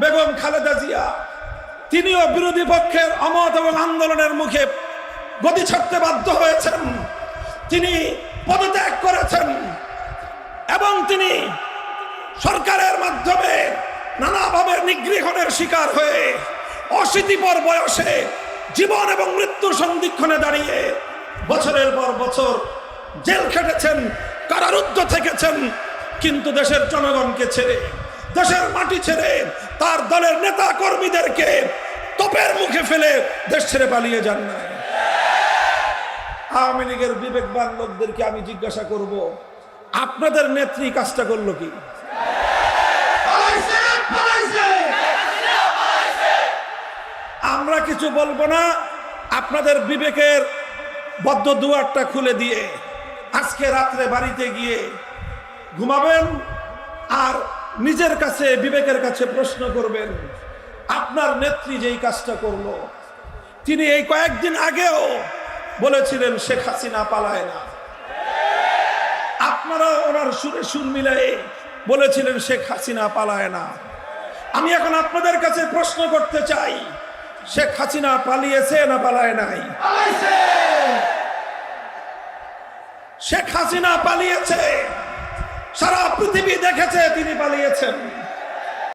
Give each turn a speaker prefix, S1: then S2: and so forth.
S1: বেগম খালেদা জিয়া, তিনিও বিরোধী পক্ষের অমত এবং আন্দোলনের মুখে গতি ছাড়তে বাধ্য হয়েছেন। তিনি পদত্যাগ করেছেন এবং তিনি সরকারের মাধ্যমে নানাভাবে নিগৃহণের শিকার হয়ে অশীতিপর বয়সে জীবন এবং মৃত্যুর সন্ধিক্ষণে দাঁড়িয়ে বছরের পর বছর জেল খেটেছেন, কারারুদ্ধ থেকেছেন, কিন্তু দেশের জনগণকে ছেড়ে, দেশের মাটি ছেড়ে তার দলের নেতা কর্মীদেরকে তোপের মুখে ফেলে দেশ ছেড়ে পালিয়ে যান না। আওয়ামী লীগের বিবেকবান লোকদেরকে আমি জিজ্ঞাসা করব, আপনাদের নেত্রী কাজটা করল কি? আমরা কিছু বলব না, আপনাদের বিবেকের বদ্ধ দুয়ারটা খুলে দিয়ে আজকে রাত্রে বাড়িতে গিয়ে ঘুমাবেন আর নিজের কাছে বিবেকের কাছে প্রশ্ন করবেন আপনার নেত্রী যেই কাজটা করল তিনি এই কয়েকদিন আগেও বলেছিলেন শেখ হাসিনা পালায় না। আপনারা ওনার সুরে সুর মিলাই বলেছিলেন শেখ হাসিনা পালায় না। আমি এখন আপনাদের কাছে প্রশ্ন করতে চাই শেখ হাসিনা পালিয়েছে না পালায় নাই? শেখ হাসিনা পালিয়েছে। সারা পৃথিবী দেখেছে তিনি পালিয়েছেন।